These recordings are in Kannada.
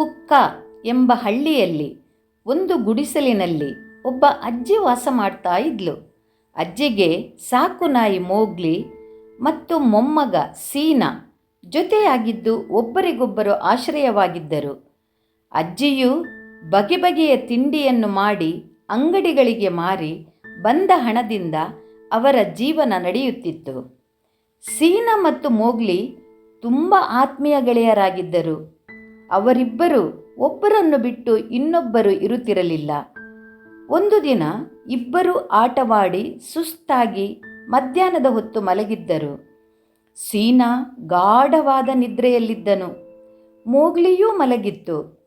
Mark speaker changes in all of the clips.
Speaker 1: ಪುಕ್ಕ ಎಂಬ ಹಳ್ಳಿಯಲ್ಲಿ ಒಂದು ಗುಡಿಸಲಿನಲ್ಲಿ ಒಬ್ಬ ಅಜ್ಜಿ ವಾಸ ಮಾಡ್ತಾ ಇದ್ಲು. ಅಜ್ಜಿಗೆ ಸಾಕು ನಾಯಿ ಮೋಗ್ಲಿ ಮತ್ತು ಮೊಮ್ಮಗ ಸೀನಾ ಜೊತೆಯಾಗಿದ್ದು ಒಬ್ಬರಿಗೊಬ್ಬರು ಆಶ್ರಯವಾಗಿದ್ದರು. ಅಜ್ಜಿಯು ಬಗೆ ಬಗೆಯ ತಿಂಡಿಯನ್ನು ಮಾಡಿ ಅಂಗಡಿಗಳಿಗೆ ಮಾರಿ ಬಂದ ಹಣದಿಂದ ಅವರ ಜೀವನ ನಡೆಯುತ್ತಿತ್ತು. ಸೀನಾ ಮತ್ತು ಮೋಗ್ಲಿ ತುಂಬ ಆತ್ಮೀಯ ಗೆಳೆಯರಾಗಿದ್ದರು. ಅವರಿಬ್ಬರು ಒಬ್ಬರನ್ನು ಬಿಟ್ಟು ಇನ್ನೊಬ್ಬರು ಇರುತ್ತಿರಲಿಲ್ಲ. ಒಂದು ದಿನ ಇಬ್ಬರು ಆಟವಾಡಿ ಸುಸ್ತಾಗಿ ಮಧ್ಯಾಹ್ನದ ಹೊತ್ತು ಮಲಗಿದ್ದರು. ಸೀನಾ ಗಾಢವಾದ ನಿದ್ರೆಯಲ್ಲಿದ್ದನು. ಮೋಗ್ಲಿಯೂ ಮಲಗಿತ್ತು.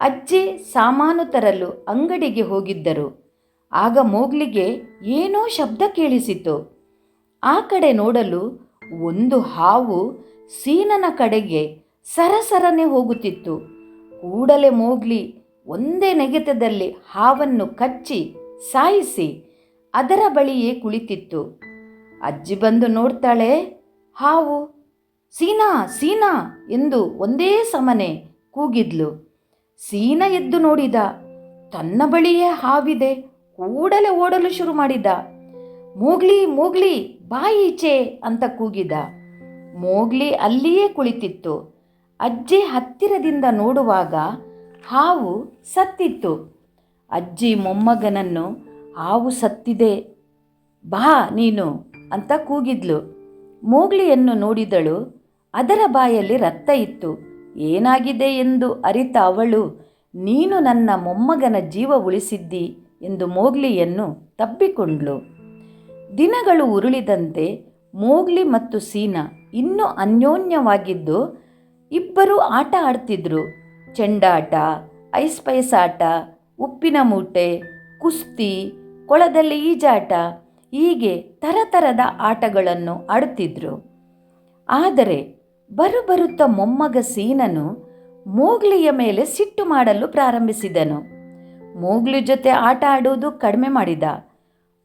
Speaker 1: ಅಜ್ಜಿ ಸಾಮಾನು ತರಲು ಅಂಗಡಿಗೆ ಹೋಗಿದ್ದರು. ಆಗ ಮೋಗ್ಲಿಗೆ ಏನೋ ಶಬ್ದ ಕೇಳಿಸಿತು. ಆ ಕಡೆ ನೋಡಲು ಒಂದು ಹಾವು ಸೀನನ ಕಡೆಗೆ ಸರಸರನೆ ಹೋಗುತ್ತಿತ್ತು. ಕೂಡಲೇ ಮೋಗ್ಲಿ ಒಂದೇ ನೆಗೆತದಲ್ಲಿ ಹಾವನ್ನು ಕಚ್ಚಿ ಸಾಯಿಸಿ ಅದರ ಬಳಿಯೇ ಕುಳಿತಿತ್ತು. ಅಜ್ಜಿ ಬಂದು ನೋಡ್ತಾಳೆ, ಹಾವು, ಸೀನಾ ಸೀನಾ ಎಂದು ಒಂದೇ ಸಮನೆ ಕೂಗಿದ್ಲು. ಸೀನ ಎದ್ದು ನೋಡಿದ, ತನ್ನ ಬಳಿಯೇ ಹಾವಿದೆ, ಕೂಡಲೇ ಓಡಲು ಶುರು ಮಾಡಿದ. ಮೋಗ್ಲಿ ಮೋಗ್ಲಿ ಬಾಯೀಚೆ ಅಂತ ಕೂಗಿದ. ಮೋಗ್ಲಿ ಅಲ್ಲಿಯೇ ಕುಳಿತಿತ್ತು. ಅಜ್ಜಿ ಹತ್ತಿರದಿಂದ ನೋಡುವಾಗ ಹಾವು ಸತ್ತಿತ್ತು. ಅಜ್ಜಿ ಮೊಮ್ಮಗನನ್ನು, ಹಾವು ಸತ್ತಿದೆ, ಬಾ ನೀನು ಅಂತ ಕೂಗಿದ್ಲು. ಮೋಗ್ಲಿಯನ್ನು ನೋಡಿದಳು. ಅದರ ಬಾಯಲ್ಲಿ ರಕ್ತ ಇತ್ತು. ಏನಾಗಿದೆ ಎಂದು ಅರಿತ ಅವಳು, ನೀನು ನನ್ನ ಮೊಮ್ಮಗನ ಜೀವ ಉಳಿಸಿದ್ದಿ ಎಂದು ಮೋಗ್ಲಿಯನ್ನು ತಬ್ಬಿಕೊಂಡ್ಳು ದಿನಗಳು ಉರುಳಿದಂತೆ ಮೋಗ್ಲಿ ಮತ್ತು ಸೀನಾ ಇನ್ನೂ ಅನ್ಯೋನ್ಯವಾಗಿದ್ದು ಇಬ್ಬರೂ ಆಟ ಆಡ್ತಿದ್ರು. ಚೆಂಡಾಟ, ಐಸ್ ಪೈಸ್ ಆಟ, ಉಪ್ಪಿನ ಮೂಟೆ, ಕುಸ್ತಿ, ಕೊಳದಲ್ಲಿ ಈಜಾಟ, ಹೀಗೆ ಥರಥರದ ಆಟಗಳನ್ನು ಆಡುತ್ತಿದ್ರು ಆದರೆ ಬರುಬರುತ್ತ ಮೊಮ್ಮಗ ಸೀನನು ಮೋಗ್ಲಿಯ ಮೇಲೆ ಸಿಟ್ಟು ಮಾಡಲು ಪ್ರಾರಂಭಿಸಿದನು. ಮೋಗ್ಲಿ ಜೊತೆ ಆಟ ಆಡುವುದು ಕಡಿಮೆ ಮಾಡಿದ.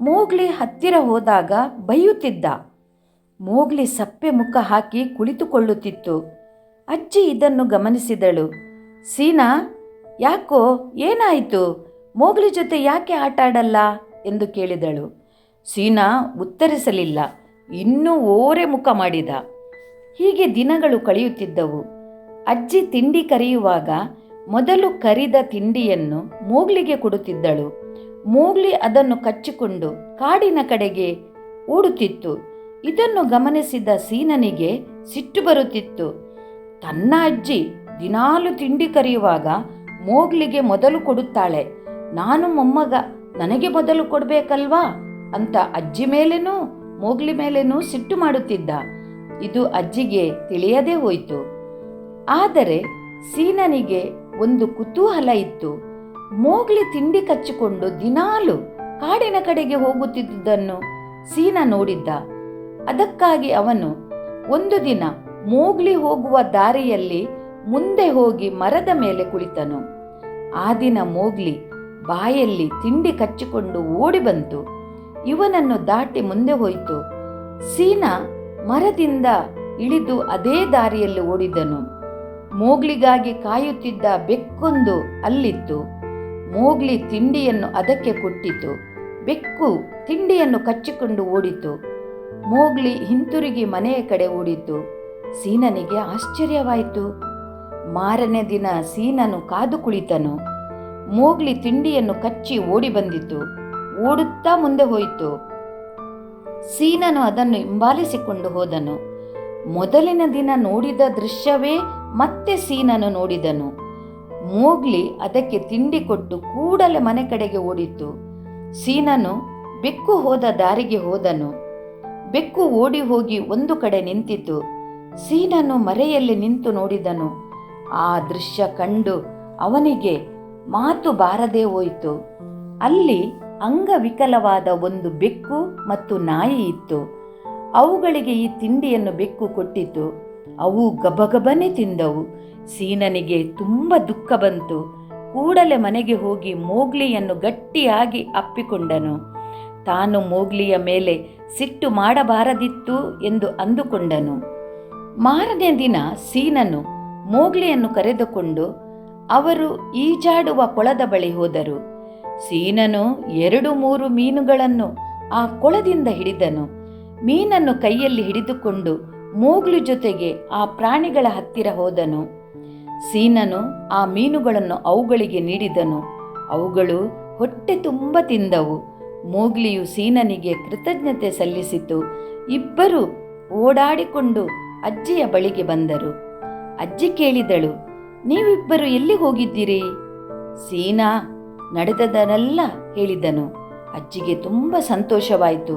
Speaker 1: ಮೋಗ್ಲಿ ಹತ್ತಿರ ಹೋದಾಗ ಬೈಯುತ್ತಿದ್ದ. ಮೋಗ್ಲಿ ಸಪ್ಪೆ ಮುಖ ಹಾಕಿ ಕುಳಿತುಕೊಳ್ಳುತ್ತಿತ್ತು. ಅಜ್ಜಿ ಇದನ್ನು ಗಮನಿಸಿದಳು. ಸೀನಾ, ಯಾಕೋ ಏನಾಯಿತು? ಮೋಗ್ಲಿ ಜೊತೆ ಯಾಕೆ ಆಟಾಡಲ್ಲ? ಎಂದು ಕೇಳಿದಳು. ಸೀನಾ ಉತ್ತರಿಸಲಿಲ್ಲ. ಇನ್ನೂ ಓರೆ ಮುಖ ಮಾಡಿದ. ಹೀಗೆ ದಿನಗಳು ಕಳೆಯುತ್ತಿದ್ದವು. ಅಜ್ಜಿ ತಿಂಡಿ ಕರೆಯುವಾಗ ಮೊದಲು ಕರಿದ ತಿಂಡಿಯನ್ನು ಮೋಗ್ಲಿಗೆ ಕೊಡುತ್ತಿದ್ದಳು. ಮೋಗ್ಲಿ ಅದನ್ನು ಕಚ್ಚಿಕೊಂಡು ಕಾಡಿನ ಕಡೆಗೆ ಓಡುತ್ತಿತ್ತು. ಇದನ್ನು ಗಮನಿಸಿದ ಸೀನನಿಗೆ ಸಿಟ್ಟು ಬರುತ್ತಿತ್ತು. ತನ್ನ ಅಜ್ಜಿ ದಿನಾಲು ತಿಂಡಿ ಕರೆಯುವಾಗ ಮೋಗ್ಲಿಗೆ ಮೊದಲು ಕೊಡುತ್ತಾಳೆ. ನಾನು ಮೊಮ್ಮಗ, ನನಗೆ ಮೊದಲು ಕೊಡಬೇಕಲ್ವಾ? ಅಂತ ಅಜ್ಜಿ ಮೇಲೇನೂ ಮೋಗ್ಲಿ ಮೇಲೇನೂ ಸಿಟ್ಟು ಮಾಡುತ್ತಿದ್ದ. ಇದು ಅಜ್ಜಿಗೆ ತಿಳಿಯದೇ ಹೋಯಿತು. ಆದರೆ ಸೀನನಿಗೆ ಒಂದು ಕುತೂಹಲ ಇತ್ತು. ಮೋಗ್ಲಿ ತಿಂಡಿ ಕಚ್ಚಿಕೊಂಡು ದಿನಾಲು ಕಾಡಿನ ಕಡೆಗೆ ಹೋಗುತ್ತಿದ್ದುದನ್ನು ಸೀನ ನೋಡಿದ್ದ. ಅದಕ್ಕಾಗಿ ಅವನು ಒಂದು ದಿನ ಮೋಗ್ಲಿ ಹೋಗುವ ದಾರಿಯಲ್ಲಿ ಮುಂದೆ ಹೋಗಿ ಮರದ ಮೇಲೆ ಕುಳಿತನು. ಆ ದಿನ ಮೋಗ್ಲಿ ಬಾಯಲ್ಲಿ ತಿಂಡಿ ಕಚ್ಚಿಕೊಂಡು ಓಡಿ ಬಂತು. ಇವನನ್ನು ದಾಟಿ ಮುಂದೆ ಹೋಯಿತು. ಸೀನಾ ಮರದಿಂದ ಇಳಿದು ಅದೇ ದಾರಿಯಲ್ಲಿ ಓಡಿದನು. ಮೋಗ್ಲಿಗಾಗಿ ಕಾಯುತ್ತಿದ್ದ ಬೆಕ್ಕೊಂದು ಅಲ್ಲಿತ್ತು. ಮೋಗ್ಲಿ ತಿಂಡಿಯನ್ನು ಅದಕ್ಕೆ ಕೊಟ್ಟಿತು. ಬೆಕ್ಕು ತಿಂಡಿಯನ್ನು ಕಚ್ಚಿಕೊಂಡು ಓಡಿತು. ಮೋಗ್ಲಿ ಹಿಂತಿರುಗಿ ಮನೆಯ ಕಡೆ ಓಡಿತು. ಸೀನನಿಗೆ ಆಶ್ಚರ್ಯವಾಯಿತು. ಮಾರನೇ ದಿನ ಸೀನನು ಕಾದು ಕುಳಿತನು. ಮೋಗ್ಲಿ ತಿಂಡಿಯನ್ನು ಕಚ್ಚಿ ಓಡಿ ಬಂದಿತು. ಓಡುತ್ತಾ ಮುಂದೆ ಹೋಯಿತು. ಸೀನನು ಅದನ್ನು ಹಿಂಬಾಲಿಸಿಕೊಂಡು ಹೋದನು. ಮೊದಲಿನ ದಿನ ನೋಡಿದ ದೃಶ್ಯವೇ ಮತ್ತೆ ಸೀನನು ನೋಡಿದನು. ಮೋಗ್ಲಿ ಅದಕ್ಕೆ ತಿಂಡಿ ಕೊಟ್ಟು ಕೂಡಲೇ ಮನೆ ಕಡೆಗೆ ಓಡಿತು. ಸೀನನು ಬೆಕ್ಕು ಹೋದ ದಾರಿಗೆ ಹೋದನು. ಬೆಕ್ಕು ಓಡಿ ಹೋಗಿ ಒಂದು ಕಡೆ ನಿಂತಿತು. ಸೀನನು ಮರೆಯಲ್ಲಿ ನಿಂತು ನೋಡಿದನು. ಆ ದೃಶ್ಯ ಕಂಡು ಅವನಿಗೆ ಮಾತು ಬಾರದೇ ಹೋಯಿತು. ಅಲ್ಲಿ ಅಂಗವಿಕಲವಾದ ಒಂದು ಬೆಕ್ಕು ಮತ್ತು ನಾಯಿ ಇತ್ತು. ಅವುಗಳಿಗೆ ಈ ತಿಂಡಿಯನ್ನು ಬೆಕ್ಕು ಕೊಟ್ಟಿತು. ಅವು ಗಬಗಬನೆ ತಿಂದವು. ಸೀನನಿಗೆ ತುಂಬ ದುಃಖ ಬಂತು. ಕೂಡಲೇ ಮನೆಗೆ ಹೋಗಿ ಮೋಗ್ಲಿಯನ್ನು ಗಟ್ಟಿಯಾಗಿ ಅಪ್ಪಿಕೊಂಡನು. ತಾನು ಮೋಗ್ಲಿಯ ಮೇಲೆ ಸಿಟ್ಟು ಮಾಡಬಾರದಿತ್ತು ಎಂದು ಅಂದುಕೊಂಡನು. ಮಾರನೇ ದಿನ ಸೀನನು ಮೋಗ್ಲಿಯನ್ನು ಕರೆದುಕೊಂಡು ಅವರು ಈಜಾಡುವ ಕೊಳದ ಬಳಿ ಹೋದರು. ಸೀನನು ಎರಡು ಮೂರು ಮೀನುಗಳನ್ನು ಆ ಕೊಳದಿಂದ ಹಿಡಿದನು. ಮೀನನ್ನು ಕೈಯಲ್ಲಿ ಹಿಡಿದುಕೊಂಡು ಮೋಗ್ಲು ಜೊತೆಗೆ ಆ ಪ್ರಾಣಿಗಳ ಹತ್ತಿರ ಹೋದನು. ಸೀನನು ಆ ಮೀನುಗಳನ್ನು ಅವುಗಳಿಗೆ ನೀಡಿದನು. ಅವುಗಳು ಹೊಟ್ಟೆ ತುಂಬ ತಿಂದವು. ಮೋಗ್ಲಿಯು ಸೀನನಿಗೆ ಕೃತಜ್ಞತೆ ಸಲ್ಲಿಸಿತು. ಇಬ್ಬರು ಓಡಾಡಿಕೊಂಡು ಅಜ್ಜಿಯ ಬಳಿಗೆ ಬಂದರು. ಅಜ್ಜಿ ಕೇಳಿದಳು, ನೀವಿಬ್ಬರು ಎಲ್ಲಿ ಹೋಗಿದ್ದೀರಿ? ಸೀನಾ, ನಡೆದದನ್ನೆಲ್ಲ ಹೇಳಿದನು. ಅಜ್ಜಿಗೆ ತುಂಬ ಸಂತೋಷವಾಯಿತು.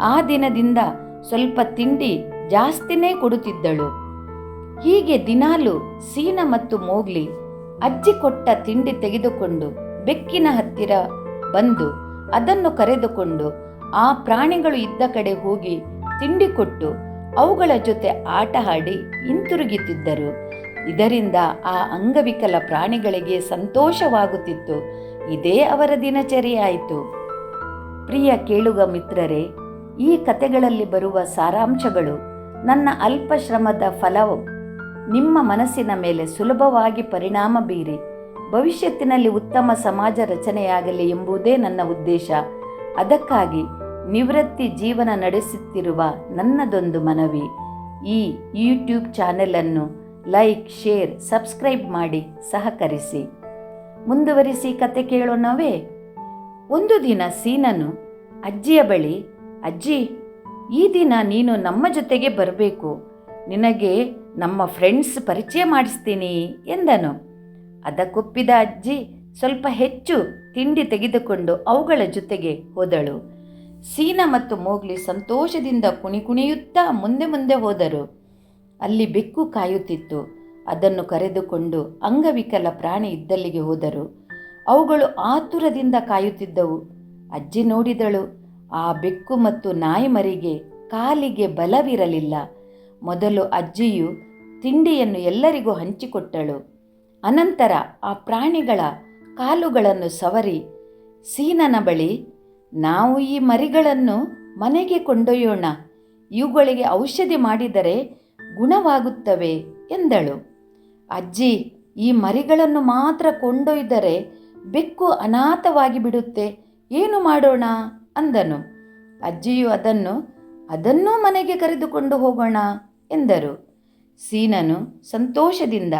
Speaker 1: ಆ ದಿನದಿಂದ ಸ್ವಲ್ಪ ತಿಂಡಿ ಜಾಸ್ತಿನೇ ಕೊಡುತ್ತಿದ್ದಳು. ಹೀಗೆ ದಿನಾಲು ಸೀನ ಮತ್ತು ಮೋಗ್ಲಿ ಅಜ್ಜಿ ಕೊಟ್ಟ ತಿಂಡಿ ತೆಗೆದುಕೊಂಡು ಬೆಕ್ಕಿನ ಹತ್ತಿರ ಬಂದು ಅದನ್ನು ಕರೆದುಕೊಂಡು ಆ ಪ್ರಾಣಿಗಳು ಇದ್ದ ಕಡೆ ಹೋಗಿ ತಿಂಡಿ ಕೊಟ್ಟು ಅವುಗಳ ಜೊತೆ ಆಟ ಆಡಿ ಹಿಂತಿರುಗುತ್ತಿದ್ದರು. ಇದರಿಂದ ಆ ಅಂಗವಿಕಲ ಪ್ರಾಣಿಗಳಿಗೆ ಸಂತೋಷವಾಗುತ್ತಿತ್ತು. ಇದೇ ಅವರ ದಿನಚರಿಯಾಯಿತು. ಪ್ರಿಯ ಕೇಳುಗ ಮಿತ್ರರೇ, ಈ ಕತೆಗಳಲ್ಲಿ ಬರುವ ಸಾರಾಂಶಗಳು ನನ್ನ ಅಲ್ಪ ಶ್ರಮದ ಫಲವು. ನಿಮ್ಮ ಮನಸ್ಸಿನ ಮೇಲೆ ಸುಲಭವಾಗಿ ಪರಿಣಾಮ ಬೀರಿ, ಭವಿಷ್ಯತ್ತಿನಲ್ಲಿ ಉತ್ತಮ ಸಮಾಜ ರಚನೆಯಾಗಲಿ ಎಂಬುದೇ ನನ್ನ ಉದ್ದೇಶ. ಅದಕ್ಕಾಗಿ ನಿವೃತ್ತಿ ಜೀವನ ನಡೆಸುತ್ತಿರುವ ನನ್ನದೊಂದು ಮನವಿ, ಈ ಯೂಟ್ಯೂಬ್ ಚಾನೆಲನ್ನು ಲೈಕ್, ಶೇರ್, ಸಬ್ಸ್ಕ್ರೈಬ್ ಮಾಡಿ ಸಹಕರಿಸಿ. ಮುಂದುವರಿಸಿ ಕತೆ ಕೇಳೋಣವೇ ಒಂದು ದಿನ ಸೀನನು, ಅಜ್ಜಿಯ ಬಳಿ, ಅಜ್ಜಿ, ಈ ದಿನ ನೀನು ನಮ್ಮ ಜೊತೆಗೆ ಬರಬೇಕು. ನಿನಗೆ ನಮ್ಮ ಫ್ರೆಂಡ್ಸ್ ಪರಿಚಯ ಮಾಡಿಸ್ತೀನಿ ಎಂದನು. ಅದಕ್ಕೊಪ್ಪಿದ ಅಜ್ಜಿ ಸ್ವಲ್ಪ ಹೆಚ್ಚು ತಿಂಡಿ ತೆಗೆದುಕೊಂಡು ಅವುಗಳ ಜೊತೆಗೆ ಹೋದಳು. ಸೀನ ಮತ್ತು ಮೋಗ್ಲಿ ಸಂತೋಷದಿಂದ ಕುಣಿ ಕುಣಿಯುತ್ತಾ ಮುಂದೆ ಮುಂದೆ ಹೋದರು. ಅಲ್ಲಿ ಬೆಕ್ಕು ಕಾಯುತ್ತಿತ್ತು. ಅದನ್ನು ಕರೆದುಕೊಂಡು ಅಂಗವಿಕಲ ಪ್ರಾಣಿ ಇದ್ದಲ್ಲಿಗೆ ಹೋದರು. ಅವುಗಳು ಆತುರದಿಂದ ಕಾಯುತ್ತಿದ್ದವು. ಅಜ್ಜಿ ನೋಡಿದಳು, ಆ ಬೆಕ್ಕು ಮತ್ತು ನಾಯಿ ಮರಿಗೆ ಕಾಲಿಗೆ ಬಲವಿರಲಿಲ್ಲ. ಮೊದಲು ಅಜ್ಜಿಯು ತಿಂಡಿಯನ್ನು ಎಲ್ಲರಿಗೂ ಹಂಚಿಕೊಟ್ಟಳು. ಅನಂತರ ಆ ಪ್ರಾಣಿಗಳ ಕಾಲುಗಳನ್ನು ಸವರಿ ಸೀನನ ಬಳಿ ನಾವು ಈ ಮರಿಗಳನ್ನು ಮನೆಗೆ ಕೊಂಡೊಯ್ಯೋಣ. ಇವುಗಳಿಗೆ ಔಷಧಿ ಮಾಡಿದರೆ ಗುಣವಾಗುತ್ತವೆ ಎಂದಳು. ಅಜ್ಜಿ, ಈ ಮರಿಗಳನ್ನು ಮಾತ್ರ ಕೊಂಡೊಯ್ದರೆ ಬೆಕ್ಕು ಅನಾಥವಾಗಿ ಬಿಡುತ್ತೆ, ಏನು ಮಾಡೋಣ? ಅಂದನು. ಅಜ್ಜಿಯು ಅದನ್ನು, ಅದನ್ನೂ ಮನೆಗೆ ಕರೆದುಕೊಂಡು ಹೋಗೋಣ ಎಂದರು. ಸೀನನು ಸಂತೋಷದಿಂದ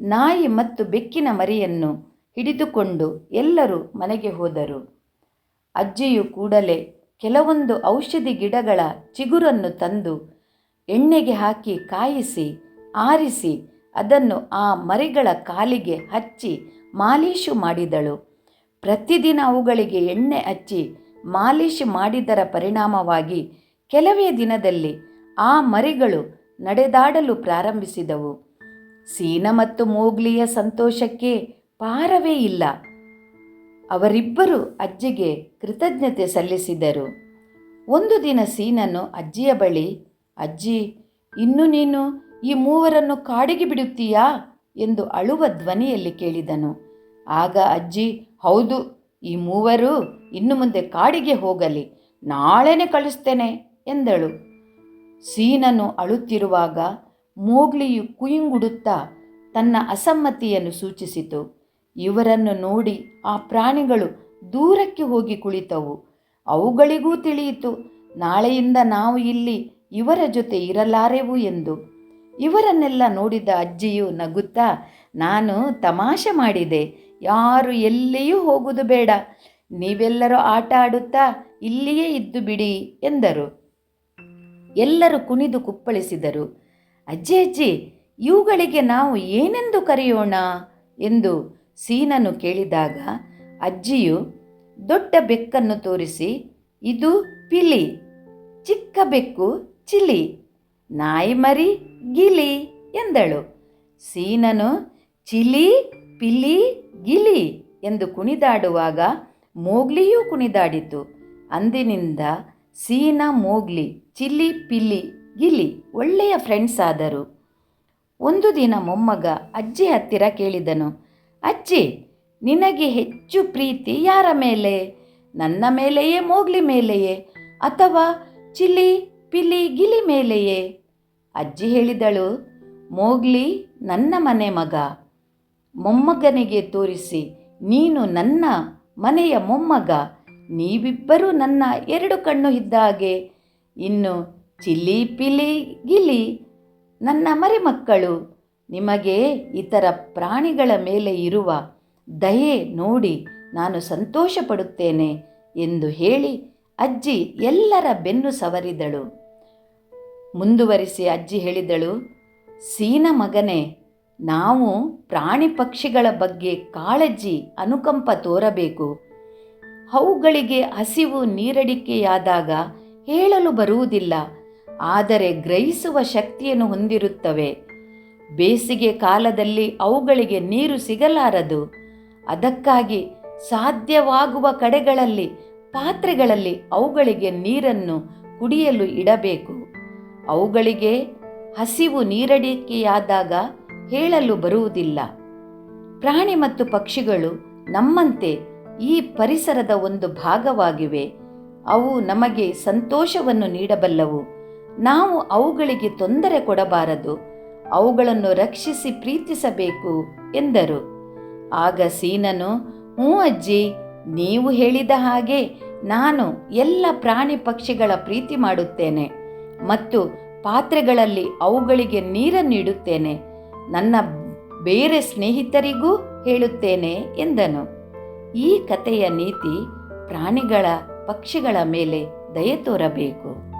Speaker 1: ನಾಯಿ ಮತ್ತು ಬೆಕ್ಕಿನ ಮರಿಯನ್ನು ಹಿಡಿದುಕೊಂಡು ಎಲ್ಲರೂ ಮನೆಗೆ ಹೋದರು. ಅಜ್ಜಿಯು ಕೂಡಲೇ ಕೆಲವೊಂದು ಔಷಧಿ ಗಿಡಗಳ ಚಿಗುರನ್ನು ತಂದು ಎಣ್ಣೆಗೆ ಹಾಕಿ ಕಾಯಿಸಿ, ಆರಿಸಿ ಅದನ್ನು ಆ ಮರಿಗಳ ಕಾಲಿಗೆ ಹಚ್ಚಿ ಮಾಲೀಶು ಮಾಡಿದಳು. ಪ್ರತಿದಿನ ಅವುಗಳಿಗೆ ಎಣ್ಣೆ ಹಚ್ಚಿ ಮಾಲೀಶು ಮಾಡಿದರ ಪರಿಣಾಮವಾಗಿ ಕೆಲವೇ ದಿನದಲ್ಲಿ ಆ ಮರಿಗಳು ನಡೆದಾಡಲು ಪ್ರಾರಂಭಿಸಿದವು. ಸೀನ ಮತ್ತು ಮೋಗ್ಲಿಯ ಸಂತೋಷಕ್ಕೆ ಪಾರವೇ ಇಲ್ಲ. ಅವರಿಬ್ಬರು ಅಜ್ಜಿಗೆ ಕೃತಜ್ಞತೆ ಸಲ್ಲಿಸಿದರು. ಒಂದು ದಿನ ಸೀನನ್ನು ಅಜ್ಜಿಯ ಬಳಿ, ಅಜ್ಜಿ, ಇನ್ನು ನೀನು ಈ ಮೂವರನ್ನು ಕಾಡಿಗೆ ಬಿಡುತ್ತೀಯಾ? ಎಂದು ಅಳುವ ಧ್ವನಿಯಲ್ಲಿ ಕೇಳಿದನು. ಆಗ ಅಜ್ಜಿ, ಹೌದು, ಈ ಮೂವರು ಇನ್ನು ಮುಂದೆ ಕಾಡಿಗೆ ಹೋಗಲಿ, ನಾಳೆನೆ ಕಳಿಸ್ತೇನೆ, ಎಂದಳು. ಸೀನನು ಅಳುತ್ತಿರುವಾಗ ಮೋಗ್ಲಿಯು ಕುಯಿಂಗುಡುತ್ತಾ ತನ್ನ ಅಸಮ್ಮತಿಯನ್ನು ಸೂಚಿಸಿತು. ಇವರನ್ನು ನೋಡಿ ಆ ಪ್ರಾಣಿಗಳು ದೂರಕ್ಕೆ ಹೋಗಿ ಕುಳಿತವು. ಅವುಗಳಿಗೂ ತಿಳಿಯಿತು, ನಾಳೆಯಿಂದ ನಾವು ಇಲ್ಲಿ ಇವರ ಜೊತೆ ಇರಲಾರೆವು ಎಂದು. ಇವರನ್ನೆಲ್ಲ ನೋಡಿದ ಅಜ್ಜಿಯು ನಗುತ್ತಾ, ನಾನು ತಮಾಷೆ ಮಾಡಿದೆ, ಯಾರು ಎಲ್ಲಿಯೂ ಹೋಗುವುದು ಬೇಡ, ನೀವೆಲ್ಲರೂ ಆಟ ಆಡುತ್ತಾ ಇಲ್ಲಿಯೇ ಇದ್ದು ಬಿಡಿ ಎಂದರು. ಎಲ್ಲರೂ ಕುಣಿದು ಕುಪ್ಪಳಿಸಿದರು. ಅಜ್ಜಿ ಅಜ್ಜಿ, ಇವುಗಳಿಗೆ ನಾವು ಏನೆಂದು ಕರೆಯೋಣ? ಎಂದು ಸೀನನು ಕೇಳಿದಾಗ, ಅಜ್ಜಿಯು, ದೊಡ್ಡ ಬೆಕ್ಕನ್ನು ತೋರಿಸಿ, ಇದು ಪಿಲಿ, ಚಿಕ್ಕ ಬೆಕ್ಕು ಚಿಲಿ, ನಾಯಿ ಮರಿ ಗಿಲಿ ಎಂದಳು. ಸೀನನು, ಚಿಲಿ, ಪಿಲಿ, ಗಿಲಿ ಎಂದು ಕುಣಿದಾಡುವಾಗ ಮೋಗ್ಲಿಯೂ ಕುಣಿದಾಡಿತು. ಅಂದಿನಿಂದ ಸೀನ, ಮೋಗ್ಲಿ, ಚಿಲಿ, ಪಿಲಿ, ಗಿಲಿ ಒಳ್ಳೆಯ ಫ್ರೆಂಡ್ಸ್ ಆದರು. ಒಂದು ದಿನ ಮೊಮ್ಮಗ ಅಜ್ಜಿ ಹತ್ತಿರ ಕೇಳಿದನು ಅಜ್ಜಿ, ನಿನಗೆ ಹೆಚ್ಚು ಪ್ರೀತಿ ಯಾರ ಮೇಲೆ? ನನ್ನ ಮೇಲೆಯೇ, ಮೋಗ್ಲಿ ಮೇಲೆಯೇ, ಅಥವಾ ಚಿಲಿ, ಪಿಲಿ, ಗಿಲಿ ಮೇಲೆಯೇ? ಅಜ್ಜಿ ಹೇಳಿದಳು, ಮೋಗ್ಲಿ ನನ್ನ ಮನೆ ಮಗ. ಮೊಮ್ಮಗನಿಗೆ ತೋರಿಸಿ, ನೀನು ನನ್ನ ಮನೆಯ ಮೊಮ್ಮಗ. ನೀವಿಬ್ಬರೂ ನನ್ನ ಎರಡು ಕಣ್ಣು ಇದ್ದ ಹಾಗೆ, ಇನ್ನು ಚಿಲಿ, ಪಿಲಿ, ಗಿಲಿ, ನನ್ನ ಮರಿಮಕ್ಕಳು. ನಿಮಗೆ ಇತರ ಪ್ರಾಣಿಗಳ ಮೇಲೆ ಇರುವ ದಯೆ ನೋಡಿ ನಾನು ಸಂತೋಷ ಪಡುತ್ತೇನೆ ಎಂದು ಹೇಳಿ ಅಜ್ಜಿ ಎಲ್ಲರ ಬೆನ್ನು ಸವರಿದಳು. ಮುಂದುವರಿಸಿ ಅಜ್ಜಿ ಹೇಳಿದಳು, ಸೀನ ಮಗನೇ, ನಾವು ಪ್ರಾಣಿ ಪಕ್ಷಿಗಳ ಬಗ್ಗೆ ಕಾಳಜಿ, ಅನುಕಂಪ ತೋರಬೇಕು. ಅವುಗಳಿಗೆ ಹಸಿವು ನೀರಡಿಕೆಯಾದಾಗ ಹೇಳಲು ಬರುವುದಿಲ್ಲ, ಆದರೆ ಗ್ರಹಿಸುವ ಶಕ್ತಿಯನ್ನು ಹೊಂದಿರುತ್ತವೆ. ಬೇಸಿಗೆ ಕಾಲದಲ್ಲಿ ಅವುಗಳಿಗೆ ನೀರು ಸಿಗಲಾರದು. ಅದಕ್ಕಾಗಿ ಸಾಧ್ಯವಾಗುವ ಕಡೆಗಳಲ್ಲಿ, ಪಾತ್ರೆಗಳಲ್ಲಿ ಅವುಗಳಿಗೆ ನೀರನ್ನು ಕುಡಿಯಲು ಇಡಬೇಕು. ಅವುಗಳಿಗೆ ಹಸಿವು ನೀರಡಿಕೆಯಾದಾಗ ಹೇಳಲು ಬರುವುದಿಲ್ಲ. ಪ್ರಾಣಿ ಮತ್ತು ಪಕ್ಷಿಗಳು ನಮ್ಮಂತೆ ಈ ಪರಿಸರದ ಒಂದು ಭಾಗವಾಗಿವೆ. ಅವು ನಮಗೆ ಸಂತೋಷವನ್ನು ನೀಡಬಲ್ಲವು. ನಾವು ಅವುಗಳಿಗೆ ತೊಂದರೆ ಕೊಡಬಾರದು. ಅವುಗಳನ್ನು ರಕ್ಷಿಸಿ ಪ್ರೀತಿಸಬೇಕು ಎಂದರು. ಆಗ ಸೀನನು, ಹ್ಞೂ ಅಜ್ಜಿ, ನೀವು ಹೇಳಿದ ಹಾಗೆ ನಾನು ಎಲ್ಲ ಪ್ರಾಣಿ ಪಕ್ಷಿಗಳ ಪ್ರೀತಿ ಮಾಡುತ್ತೇನೆ ಮತ್ತು ಪಾತ್ರೆಗಳಲ್ಲಿ ಅವುಗಳಿಗೆ ನೀರನ್ನು ಇಡುತ್ತೇನೆ ನನ್ನ ಬೇರೆ ಸ್ನೇಹಿತರಿಗೂ ಹೇಳುತ್ತೇನೆ ಎಂದನು. ಈ ಕಥೆಯ ನೀತಿ ಪ್ರಾಣಿಗಳ ಪಕ್ಷಿಗಳ ಮೇಲೆ ದಯೆ ತೋರಬೇಕು.